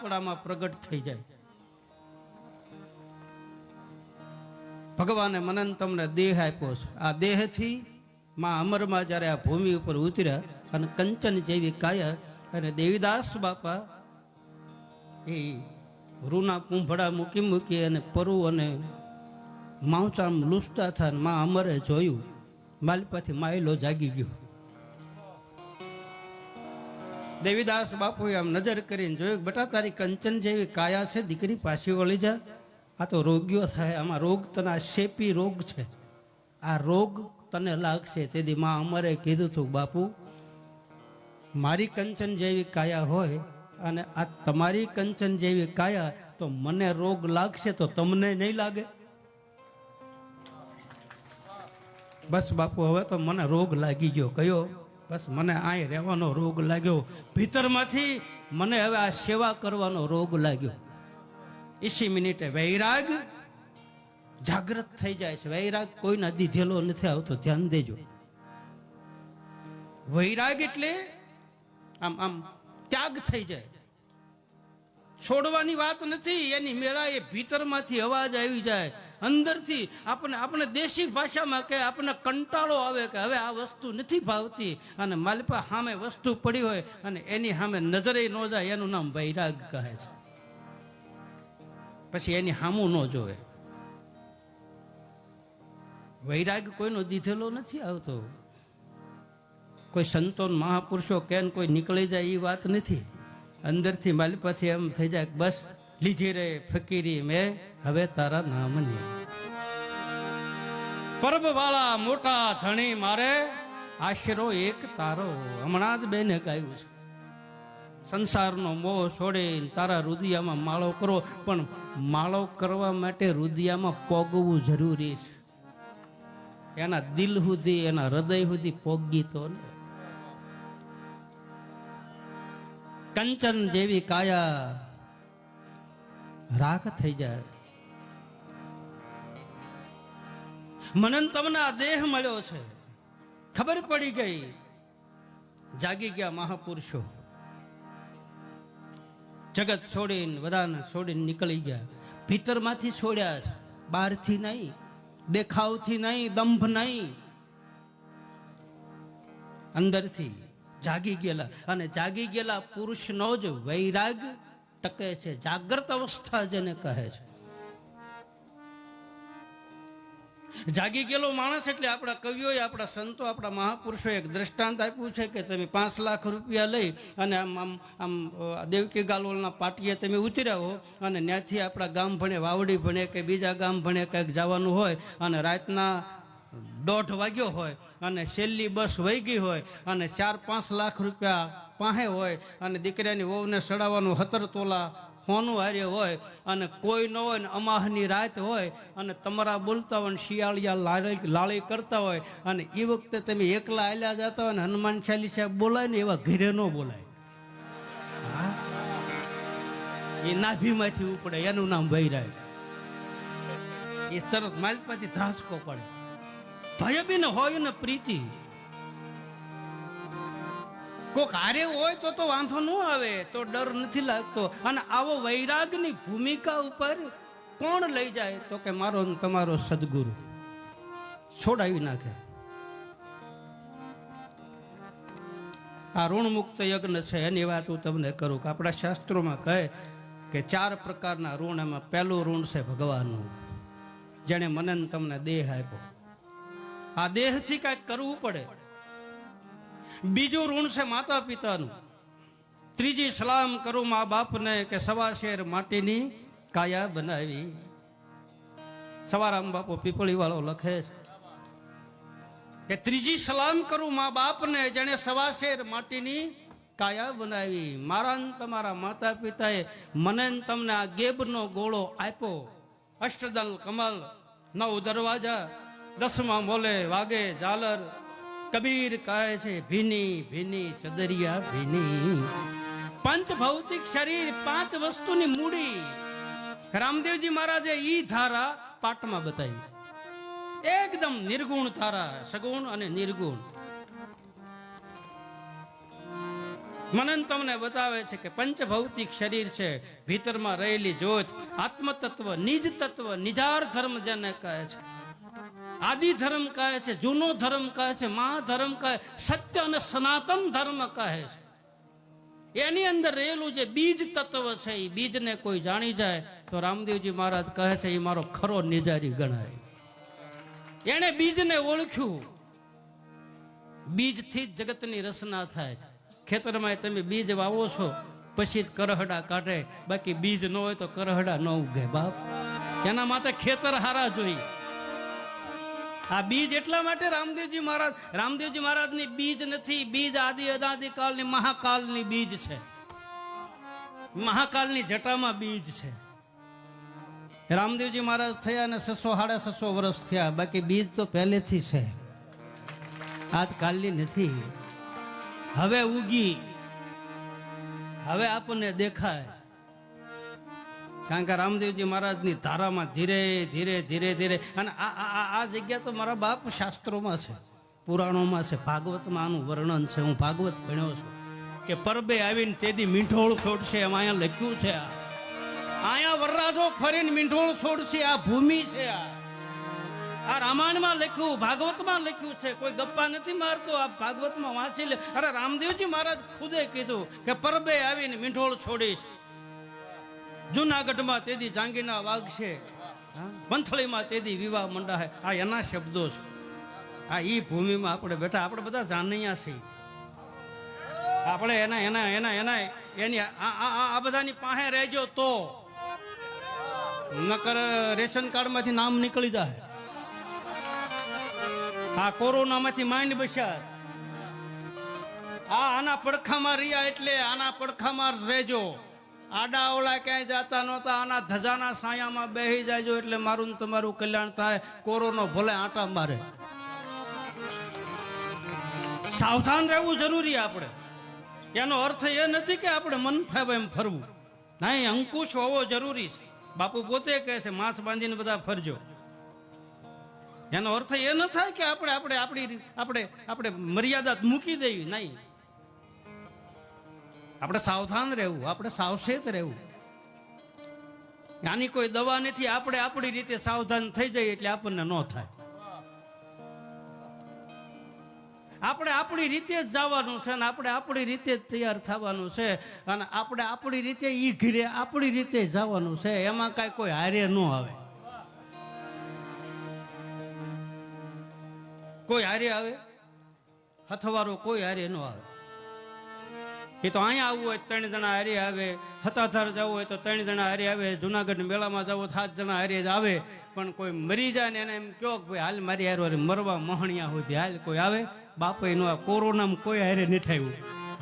આપણામાં પ્રગટ થઈ જાય. ભગવાને મને તમને દેહ આપ્યો છે. આ દેહથી માં અમરમાં જ્યારે આ ભૂમિ ઉપર ઉતર્યા અને કંચન જેવી કાયા અને દેવીદાસ બાપા એ રૂના કુંભડા મૂકી મૂકી અને પરુ અને માવચામ લૂસતા થાયમાં અમરે જોયું. માલપાથી માયલો જાગી ગયો. દેવીદાસ બાપુએ આમ નજર કરીને જોયું બેટા, તારી કંચન જેવી કાયા છે, દીકરી પાછી વળી જા. આ તો રોગ્યો થાય, આમાં રોગ તને શેપી રોગ છે. આ રોગ તને લાગશે. તેથી માં અમરે કીધું હતું બાપુ, મારી કંચન જેવી કાયા હોય અને આ તમારી કંચન જેવી કાયા, તો મને રોગ લાગશે તો તમને નહીં લાગે? બસ બાપુ, હવે તો મને રોગ લાગી ગયો. કયો? બસ મને અહીં રહેવાનો રોગ લાગ્યો. ભીતરમાંથી મને હવે આ સેવા કરવાનો રોગ લાગ્યો. એસી મિનિટે વૈરાગ જાગ્રત થઈ જાય છે. વૈરાગ કોઈના દીધેલો નથી આવતો. ધ્યાન દેજો. વૈરાગ એટલે આમ આમ ત્યાગ થઈ જાય. છોડવાની વાત નથી. એની મેળા એ ભીતરમાંથી અવાજ આવી જાય. અંદરથી આપણે આપણે દેશી ભાષામાં કે આપણને કંટાળો આવે કે હવે આ વસ્તુ નથી ભાવતી. અને માલિપા સામે વસ્તુ પડી હોય અને એની સામે નજરે ન જાય, એનું નામ વૈરાગ કહે છે. પછી એની સામું ન જોવે. વૈરાગ કોઈનો દીધેલો નથી આવતો. કોઈ સંતોન મહાપુરુષો કેન કોઈ નીકળી જાય એ વાત નથી. અંદરથી માલિપાથી એમ થઈ જાય બસ લીધી રે ફકીરી મેં, હવે તારા નામની પરબ વાળા મોટા ધણી મારે, આશરો એક તારો. હમણાં જ બેને ગાયું છે. સંસારનો મોહ છોડીને તારા રુદિયામાં માળો કરો, પણ માળો કરવા માટે રુદિયામાં પોગવું જરૂરી છે. એના દિલ સુધી, એના હૃદય સુધી પોગી તો ને. કંચન જેવી કાયા રાખ થઈ જાય. મને તમને આ દેહ મળ્યો છે. ખબર પડી ગઈ. જાગી ગયા મહાપુરુષો. જગત છોડીને, બધાને છોડીને નીકળી ગયા. ભીતરમાંથી છોડ્યા છે. બહારથી નહીં, દેખાવથી નહીં, દંભ નહીં. અંદરથી જાગી ગયેલા. અને જાગી ગયેલા પુરુષનો જ વૈરાગ ટકે છે. જાગ્રત અવસ્થા જેને કહે છે. જાગી ગયેલો માણસ એટલે આપણા કવિઓએ, આપણા સંતો, આપણા મહાપુરુષોએ એક દ્રષ્ટાંત આપ્યું છે કે તમે પાંચ લાખ રૂપિયા લઈ અને આમ આમ આમ દેવકી ગાલોલના પાટીએ તમે ઉતર્યા હો અને ત્યાંથી આપણા ગામ ભણે, વાવડી ભણે કે બીજા ગામ ભણે કંઈક જવાનું હોય અને રાતના દોઢ વાગ્યો હોય અને છેલ્લી બસ વહી ગઈ હોય અને ચાર પાંચ લાખ રૂપિયા પાસે હોય અને દીકરાની વહુને સડાવવાનું હતર તોલા હોનું હારે હોય અને કોઈ ન હોય ને અમાહની રાત હોય અને તમારા બોલતા હોય ને શિયાળિયા લાળી લાળી કરતા હોય અને એ વખતે તમે એકલા હાલ્યા જતા હોય ને હનુમાન સાહેબ બોલાય ને એવા ઘરે ન બોલાય. એ નાભીમાંથી ઉપડે, એનું નામ વૈરાય એ તરત માલપાથી ધ્રાસકો પડે. ભય બી ન હોય ને પ્રીતિ. કોક હારે હોય તો તો વાંધો ન આવે, તો ડર નથી લાગતો. અને આવો વૈરાગની ભૂમિકા ઉપર કોણ લઈ જાય? તો કે મારો તમારો સદગુરુ. છોડાવી નાખે. આ ઋણ મુક્ત યજ્ઞ છે, એની વાત હું તમને કરું કે આપણા શાસ્ત્રોમાં કહે કે ચાર પ્રકારના ઋણ, એમાં પહેલું ઋણ છે ભગવાનનું, જેણે મને તમને દેહ આપ્યો. આ દેહથી કાંઈક કરવું પડે. બીજું ઋણ છે માતા પિતાનું ત્રીજી સલામ કરું મા બાપને કે સવા શેર માટીની કાયા બનાવી. સવારામ બાપો પીપળી વાળો લખે છે કે ત્રીજી સલામ કરું મા બાપને જેણે સવા શેર માટીની કાયા બનાવી. મારા તમારા માતા પિતાએ મને તમને આ ગેબનો ગોળો આપ્યો. અષ્ટદલ કમલ, નવ દરવાજા દસમા મોલે વાગે ઝાલર. કબીર કહે છે, ભીની ભીની, ચદરિયા ભીની. પંચ ભૌતિક શરીર, પાંચ વસ્તુની મૂડી. રામદેવજી મહારાજે ઈ ધારા પાઠમાં બતાવી. એકદમ નિર્ગુણ ધારા, સગુણ અને નિર્ગુણ. મનન તમને બતાવે છે કે પંચ ભૌતિક શરીર છે, ભીતરમાં રહેલી જોત આત્મતત્વ, નિજ તત્વ, નિજાર ધર્મ જેને કહે છે. આદિ ધર્મ કહે છે જૂનો ધર્મ કહે છે મહાધર્મ કહે સત્ય અને સનાતન ધર્મ કહે છે એની અંદર રહેલું જે બીજ તત્વ છે એ બીજને કોઈ જાણી જાય તો રામદેવજી મહારાજ કહે છે એ મારો ખરો નિજારી ગણાય એણે બીજને ઓળખ્યું બીજથી જ જગતની રચના થાય છે। ખેતરમાં તમે બીજ વાવો છો, પછી જ કરહડા કાઢે, બાકી બીજ ન હોય તો કરહડા ન ઉગે બાપ। એના માટે ખેતર હારા જોઈએ। આ બીજ એટલા માટે રામદેવજી મહારાજ, રામદેવજી મહારાજની બીજ નથી, બીજ આદિ અદાદિ કાળની, મહાકાલની બીજ છે. મહાકાલની જટામાં બીજ છે. રામદેવજી મહારાજ થયા અને છસો સાડા છસો વર્ષ થયા, બાકી બીજ તો પહેલેથી છે. આજકાલની નથી. હવે ઉગી. હવે આપણને દેખાય. કારણ કે રામદેવજી મહારાજની ધારામાં ધીરે ધીરે ધીરે ધીરે. અને આ આ, આ- જગ્યા તો મારા બાપ શાસ્ત્રોમાં છે, પુરાણોમાં છે, ભાગવતમાં આનું વર્ણન છે. હું ભાગવત ભણ્યો છું કે પરબે આવીને તેથી મીઠોળ છોડશે એમ અહીંયા લખ્યું છે આ. અહીંયા વરરાજો ફરીને મીઠોળ છોડશે, આ ભૂમિ છે આ. આ રામાયણમાં લખ્યું, ભાગવતમાં લખ્યું છે. કોઈ ગપ્પા નથી મારતો આ ભાગવતમાં વાંચી લે. અરે રામદેવજી મહારાજ ખુદે કીધું કે પરબે આવીને મીઠોળ છોડીશ. જુનાગઢમાં તેદી જાંગીના વાઘ છે. મંથળીમાં તેદી વિવાહ મંડા હે આ એના શબ્દો છે. આ એ ભૂમિમાં આપણે બેઠા. આપણે બધા જાનૈયા છીએ. આપણે એના એના એના એના, એની આ બધાની પાસે રહેજો તો. નકર રેશન કાર્ડમાંથી નામ નીકળી જાય. આ કોરોનામાંથી માંડ બસ્યા. આ આના પડખામાં રહ્યા એટલે આના પડખામાં રહેજો. આડા ઓલા ક્યાંય જતા નહોતા, આના ધજાના સાયામાં બેહી જાયજો એટલે મારું તમારું કલ્યાણ થાય. કોરોનો ભલે આટા મારે. સાવધાન રહેવું જરૂરી આપણે. એનો અર્થ એ નથી કે આપણે મન ફાવે એમ ફરવું. નહીં અંકુશ હોવો જરૂરી છે. બાપુ પોતે કહે છે માછ બાંધીને બધા ફરજો. એનો અર્થ એ ન થાય કે આપણે આપણે આપણી આપણે આપણે મર્યાદા મૂકી દેવી, નહીં. આપણે સાવધાન રહેવું, આપણે સાવચેત રહેવું. આની કોઈ દવા નથી, આપણે આપણી રીતે સાવધાન થઈ જઈએ એટલે આપણને ન થાય. આપણે આપણી રીતે જ જવાનું છે અને આપણે આપણી રીતે જ તૈયાર થવાનું છે અને આપણે આપણી રીતે ઈ ઘીરે આપણી રીતે જવાનું છે, એમાં કાંઈ કોઈ હારે ન આવે. કોઈ હારે આવે? હથવારો કોઈ હારે ન આવે. એ તો અહીંયા આવવું હોય ત્રણ જણા હારી આવે. હતાધાર જવું હોય તો ત્રણ જણા હારી આવે. જુનાગઢ મેળામાં જવું સાત જણા હારી જ આવે. પણ કોઈ મરી જાય ને એને એમ કહો કે ભાઈ, હાલ મારી હારો મરવા મહણિયા સુધી હાલ કોઈ આવે. બાપા એનું આ કોરોનામાં કોઈ હારે નહીં થયું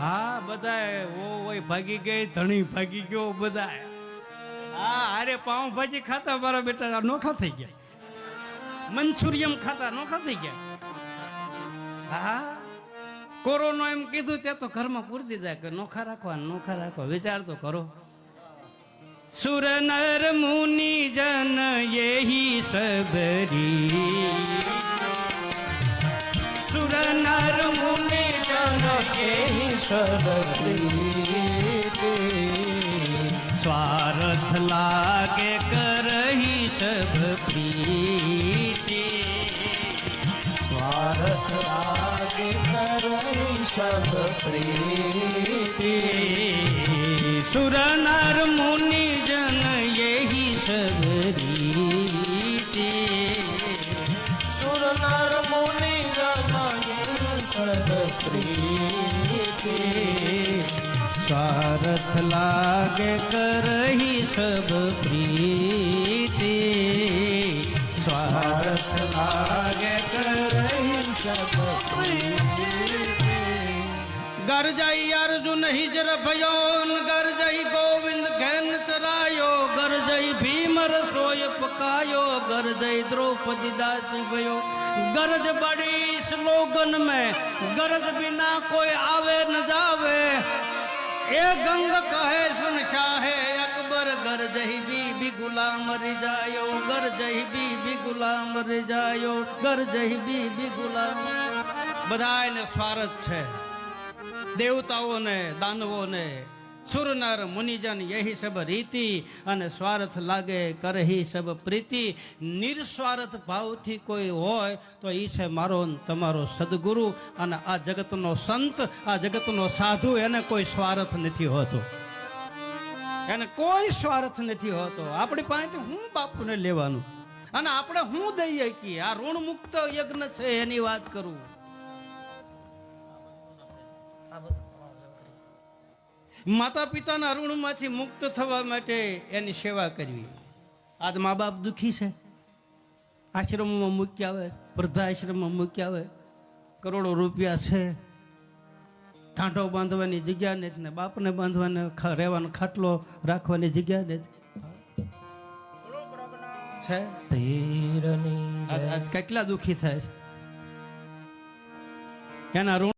હા બધા ઓ હોય ભાગી ગઈ, ધણી ભાગી ગયો બધા હા, હારે પાઉં ભાજી ખાતા મારા બેટા નોખા થઈ ગયા. મંચુરિયમ ખાતા નોખા થઈ ગયા. હા કોરોનો એમ કીધું ત્યાં તો ઘરમાં પૂરતી જાય કે નોખા રાખવા નોખા રાખવા. વિચાર તો કરો. સુર નર મુનિ જન યહી સબરી. સુર નર મુનિ જન યહી સબરી. સ્વાર્થ લાગે કરહી સબ પ્રીતિ. સ્વાર્થ લાગે કરઈ સબ પ્રીતિ સુર નર મુનિ જન યહી સબરીતિ मुनि નર મુનિ રમય સબ પ્રીતિ સ્વાર્થ લાગે કરહી સબ ગરજઈ અર્જુન હિજર ભયોન ગરજઈ ગોવિંદ ઘેન ચરાયો ગરજઈ ભીમ રસોય પકાયો ગરજઈ દ્રૌપદી દાસી ભયો ગરજ બડી સ્લોગન में ગરજ बिना कोई आवे न जावे એ ગંગ કહે સુન શાહે અકબર ગરજઈ બીબી ગુલામ रिजायो ગરજઈ બીબી ગુલામ रिजायो ગરજઈ બીબી ગુલામ બધાયને સ્વાર્થ છે દેવતાઓને, દાનવોને, સુરનર મુનિજન યહી સબ રીતિ અને સ્વાર્થ લાગે કરહી સબ પ્રીતિ. નિર્સ્વાર્થ ભાવથી કોઈ હોય તો એ છે મારો તમારો સદગુરુ અને આ જગતનો સંત, આ જગતનો સાધુ એને કોઈ સ્વાર્થ નથી હોતો. એને કોઈ સ્વાર્થ નથી હોતો. આપણી પાસેથી હું બાપુને લેવાનું? અને આપણે હું દઈએ કે? આ ઋણ મુક્ત યજ્ઞ છે એની વાત કરું. માતા પિતાના ઋણમાંથી મુક્ત થવા માટે એની સેવા કરવી. આજ મા બાપ દુઃખી છે. આશ્રમમાં મૂક્યા આવે વૃદ્ધાશ્રમમાં મૂક્યા આવે. કરોડો રૂપિયા છે. ઠાંઠો બાંધવાની જગ્યા નથી ને બાપને બાંધવાને રહેવાનો ખાટલો રાખવાની જગ્યા નથી. છે? આજ કેટલા દુઃખી થાય છે. એના ઋણ